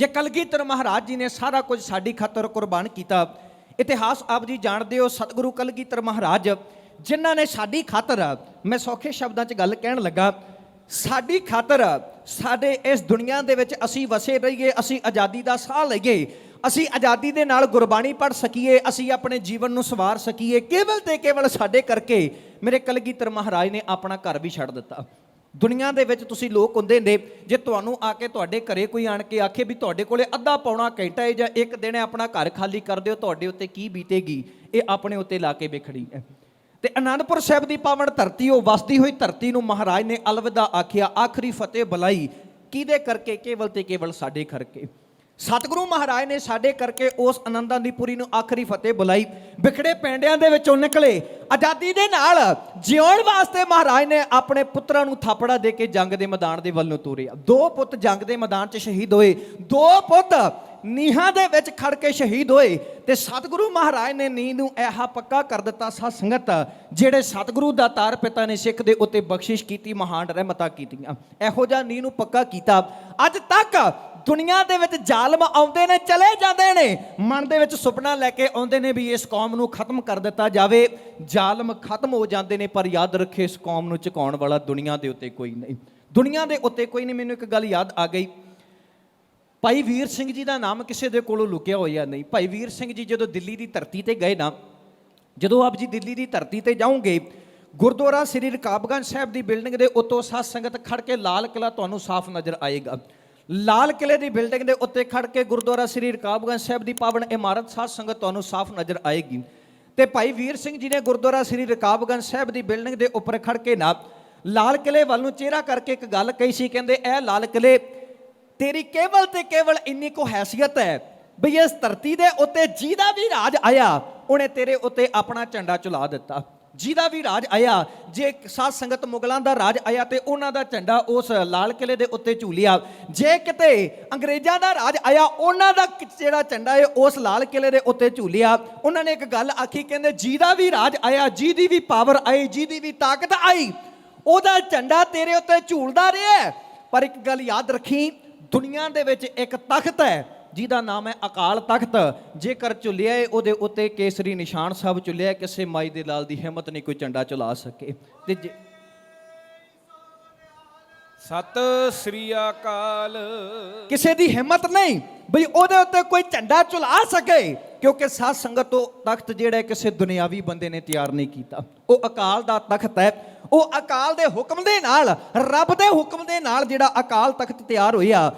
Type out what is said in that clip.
ਜੇ ਕਲਗੀਧਰ ਮਹਾਰਾਜ ਜੀ ਨੇ ਸਾਰਾ ਕੁਝ ਸਾਡੀ ਖਾਤਰ ਕੁਰਬਾਨ ਕੀਤਾ, ਇਤਿਹਾਸ ਆਪ ਜੀ ਜਾਣਦੇ ਹੋ, ਸਤਿਗੁਰੂ ਕਲਗੀਧਰ ਮਹਾਰਾਜ, ਜਿਨ੍ਹਾਂ ਨੇ ਸਾਡੀ ਖਾਤਰ, ਮੈਂ ਸੌਖੇ ਸ਼ਬਦਾਂ 'ਚ ਗੱਲ ਕਹਿਣ ਲੱਗਾ, ਸਾਡੀ ਖਾਤਰ ਸਾਡੇ ਇਸ ਦੁਨੀਆ ਦੇ ਵਿੱਚ ਅਸੀਂ ਵਸੇ ਰਹੀਏ, ਅਸੀਂ ਆਜ਼ਾਦੀ ਦਾ ਸਾਹ ਲਈਏ, ਅਸੀਂ ਆਜ਼ਾਦੀ ਦੇ ਨਾਲ ਗੁਰਬਾਣੀ ਪੜ੍ਹ ਸਕੀਏ, ਅਸੀਂ ਆਪਣੇ ਜੀਵਨ ਨੂੰ ਸਵਾਰ ਸਕੀਏ, ਕੇਵਲ ਤੇ ਕੇਵਲ ਸਾਡੇ ਕਰਕੇ ਮੇਰੇ ਕਲਗੀਧਰ ਮਹਾਰਾਜ ਨੇ ਆਪਣਾ ਘਰ ਵੀ ਛੱਡ ਦਿੱਤਾ। ਦੁਨੀਆ ਦੇ ਵਿੱਚ ਤੁਸੀਂ ਲੋਕ ਹੁੰਦੇ ਨੇ, ਜੇ ਤੁਹਾਨੂੰ ਆ ਕੇ ਤੁਹਾਡੇ ਘਰੇ ਕੋਈ ਆਣ ਕੇ ਆਖੇ ਵੀ ਤੁਹਾਡੇ ਕੋਲੇ ਅੱਧਾ ਪੌਣਾ ਘੰਟਾ ਹੈ ਜਾਂ ਇੱਕ ਦਿਨ ਹੈ ਆਪਣਾ ਘਰ ਖਾਲੀ ਕਰ ਦਿਓ, ਤੁਹਾਡੇ ਉੱਤੇ ਕੀ ਬੀਤੇਗੀ? ਇਹ ਆਪਣੇ ਉੱਤੇ ਲਾ ਕੇ ਵੇਖਣੀ ਹੈ। ਤੇ ਅਨੰਦਪੁਰ ਸਾਹਿਬ ਦੀ ਪਾਵਨ ਧਰਤੀ, ਉਹ ਵਸਦੀ ਹੋਈ ਧਰਤੀ ਨੂੰ ਮਹਾਰਾਜ ਨੇ ਅਲਵਿਦਾ ਆਖਿਆ, ਆਖਰੀ ਫਤਿਹ ਬੁਲਾਈ। ਕਿਹਦੇ ਕਰਕੇ? ਕੇਵਲ ਤੇ ਕੇਵਲ ਸਾਡੇ ਕਰਕੇ। ਸਤਿਗੁਰੂ ਮਹਾਰਾਜ ਨੇ ਸਾਡੇ ਕਰਕੇ ਉਸ ਆਨੰਦਾਂ ਦੀ ਪੁਰੀ ਨੂੰ ਆਖਰੀ ਫਤਿਹ ਬੁਲਾਈ। ਵਿਖੜੇ ਪੈਂਡਿਆਂ ਦੇ ਵਿੱਚੋਂ ਨਿਕਲੇ। ਆਜ਼ਾਦੀ ਦੇ ਨਾਲ ਜਿਉਣ ਵਾਸਤੇ ਮਹਾਰਾਜ ਨੇ ਆਪਣੇ ਪੁੱਤਰਾਂ ਨੂੰ ਥਾਪੜਾ ਦੇ ਕੇ ਜੰਗ ਦੇ ਮੈਦਾਨ ਦੇ ਵੱਲ ਨੂੰ ਤੋਰਿਆ। ਦੋ ਪੁੱਤ ਜੰਗ ਦੇ ਮੈਦਾਨ 'ਚ ਸ਼ਹੀਦ ਹੋਏ। ਦੋ ਪੁੱਤ ਨੀਹਾਂ ਦੇ ਵਿੱਚ ਖੜ ਕੇ ਸ਼ਹੀਦ ਹੋਏ। ਤੇ ਸਤਿਗੁਰੂ ਮਹਾਰਾਜ ਨੇ ਨੀਂਹ ਨੂੰ ਐਹਾ ਪੱਕਾ ਕਰ ਦਿੱਤਾ ਸਾਧ ਸੰਗਤ, ਜਿਹੜੇ ਸਤਿਗੁਰੂ ਦਾ ਤਾਰ ਪਿਤਾ ਨੇ ਸਿੱਖ ਦੇ ਉੱਤੇ ਬਖਸ਼ਿਸ਼ ਕੀਤੀ, ਮਹਾਨ ਰਹਿਮਤਾਂ ਕੀਤੀਆਂ। ਇਹੋ ਜਿਹਾ ਨੀਂਹ ਨੂੰ ਪੱਕਾ ਕੀਤਾ। ਅੱਜ ਤੱਕ ਦੁਨੀਆ ਦੇ ਵਿੱਚ ਜ਼ਾਲਮ ਆਉਂਦੇ ਨੇ, ਚਲੇ ਜਾਂਦੇ ਨੇ। ਮਨ ਦੇ ਵਿੱਚ ਸੁਪਨਾ ਲੈ ਕੇ ਆਉਂਦੇ ਨੇ ਵੀ ਇਸ ਕੌਮ ਨੂੰ ਖਤਮ ਕਰ ਦਿੱਤਾ ਜਾਵੇ। ਜ਼ਾਲਮ ਖਤਮ ਹੋ ਜਾਂਦੇ ਨੇ, ਪਰ ਯਾਦ ਰੱਖੇ ਇਸ ਕੌਮ ਨੂੰ ਝੁਕਾਉਣ ਵਾਲਾ ਦੁਨੀਆ ਦੇ ਉੱਤੇ ਕੋਈ ਨਹੀਂ। ਦੁਨੀਆ ਦੇ ਉੱਤੇ ਕੋਈ ਨਹੀਂ, ਮੈਨੂੰ ਇੱਕ ਗੱਲ ਯਾਦ ਆ ਗਈ। ਭਾਈ ਵੀਰ ਸਿੰਘ ਜੀ ਦਾ ਨਾਮ ਕਿਸੇ ਦੇ ਕੋਲੋਂ ਲੁਕਿਆ ਹੋਇਆ ਨਹੀਂ। ਭਾਈ ਵੀਰ ਸਿੰਘ ਜੀ ਜਦੋਂ ਦਿੱਲੀ ਦੀ ਧਰਤੀ ਤੇ ਗਏ ਨਾ, ਜਦੋਂ ਆਪ ਜੀ ਦਿੱਲੀ ਦੀ ਧਰਤੀ ਤੇ ਜਾਓਗੇ, ਗੁਰਦੁਆਰਾ ਸ੍ਰੀ ਰਕਾਬਗੰਜ ਸਾਹਿਬ ਦੀ ਬਿਲਡਿੰਗ ਦੇ ਉੱਤੋਂ ਸਾਧ ਸੰਗਤ ਖੜ ਕੇ ਲਾਲ ਕਿਲਾ ਤੁਹਾਨੂੰ ਸਾਫ਼ ਨਜ਼ਰ ਆਏਗਾ। ਲਾਲ ਕਿਲੇ ਦੀ ਬਿਲਡਿੰਗ ਦੇ ਉੱਤੇ ਖੜ ਕੇ ਗੁਰਦੁਆਰਾ ਸ੍ਰੀ ਰਕਾਬਗੰਜ ਸਾਹਿਬ ਦੀ ਪਾਵਨ ਇਮਾਰਤ ਸਾਧ ਸੰਗਤ ਤੁਹਾਨੂੰ ਸਾਫ਼ ਨਜ਼ਰ ਆਏਗੀ। ਤੇ ਭਾਈ ਵੀਰ ਸਿੰਘ ਜੀ ਨੇ ਗੁਰਦੁਆਰਾ ਸ੍ਰੀ ਰਕਾਬਗੰਜ ਸਾਹਿਬ ਦੀ ਬਿਲਡਿੰਗ ਦੇ ਉੱਪਰ ਖੜ ਕੇ ਨਾ ਲਾਲ ਕਿਲੇ ਵੱਲ ਨੂੰ ਚਿਹਰਾ ਕਰਕੇ ਇੱਕ ਗੱਲ ਕਹੀ ਸੀ, ਕਹਿੰਦੇ, ਇਹ ਲਾਲ ਕਿਲੇ ਤੇਰੀ ਕੇਵਲ ਤੇ ਕੇਵਲ ਇੰਨੀ ਕੋ ਹੈਸੀਅਤ ਹੈ ਵੀ ਇਸ ਧਰਤੀ ਦੇ ਉੱਤੇ ਜਿਹਦਾ ਵੀ ਰਾਜ ਆਇਆ, ਉਹਨੇ ਤੇਰੇ ਉੱਤੇ ਆਪਣਾ ਝੰਡਾ ਚੁਲਾ ਦਿੱਤਾ। ਜਿਹਦਾ ਵੀ ਰਾਜ ਆਇਆ, ਜੇ ਸਾਧ ਸੰਗਤ ਮੁਗਲਾਂ ਦਾ ਰਾਜ ਆਇਆ ਤੇ ਉਹਨਾਂ ਦਾ ਝੰਡਾ ਉਸ ਲਾਲ ਕਿਲੇ ਦੇ ਉੱਤੇ ਝੂਲਿਆ। ਜੇ ਕਿਤੇ ਅੰਗਰੇਜ਼ਾਂ ਦਾ ਰਾਜ ਆਇਆ, ਉਹਨਾਂ ਦਾ ਜਿਹੜਾ ਝੰਡਾ ਹੈ ਉਸ ਲਾਲ ਕਿਲੇ ਦੇ ਉੱਤੇ ਝੂਲਿਆ। ਉਹਨਾਂ ਨੇ ਇੱਕ ਗੱਲ ਆਖੀ, ਕਹਿੰਦੇ ਜਿਹਦਾ ਵੀ ਰਾਜ ਆਇਆ, ਜਿਹਦੀ ਵੀ ਪਾਵਰ ਆਈ, ਜਿਹਦੀ ਵੀ ਤਾਕਤ ਆਈ, ਉਹਦਾ ਝੰਡਾ ਤੇਰੇ ਉੱਤੇ ਝੂਲਦਾ ਰਿਹਾ। ਪਰ ਇੱਕ ਗੱਲ ਯਾਦ ਰੱਖੀ, ਦੁਨੀਆ ਦੇ ਵਿੱਚ ਇੱਕ ਤਖਤ ਹੈ ਜਿਹਦਾ ਨਾਮ ਹੈ ਅਕਾਲ ਤਖਤ। ਜੇਕਰ ਝੁੱਲਿਆ ਏ ਉਹਦੇ ਉੱਤੇ ਕੇਸਰੀ ਨਿਸ਼ਾਨ ਸਾਹਿਬ ਝੁੱਲਿਆ ਕਿਸੇ ਮਾਈ ਦੇ ਲਾਲ ਦੀ ਹਿੰਮਤ ਨਹੀਂ ਕੋਈ ਝੰਡਾ ਚਲਾ ਸਕੇ। ਤੇ ਸਤਿ ਸ੍ਰੀ ਅਕਾਲ। ਕਿਸੇ ਦੀ ਹਿੰਮਤ ਨਹੀਂ ਬਈ ਉਹਦੇ ਉੱਤੇ ਕੋਈ ਝੰਡਾ ਚੁਲਾ ਸਕੇ ਕਿਉਂਕਿ ਸਾਧ ਸੰਗਤ ਉਹ ਤਖਤ ਜਿਹੜਾ ਕਿਸੇ ਦੁਨਿਆਵੀ ਬੰਦੇ ਨੇ ਤਿਆਰ ਨਹੀਂ ਕੀਤਾ। ਉਹ ਅਕਾਲ ਦਾ ਤਖਤ ਹੈ। ਉਹ ਅਕਾਲ ਦੇ ਹੁਕਮ ਦੇ ਨਾਲ ਰੱਬ ਦੇ ਹੁਕਮ ਦੇ ਨਾਲ ਜਿਹੜਾ ਅਕਾਲ ਤਖਤ ਤਿਆਰ ਹੋਇਆ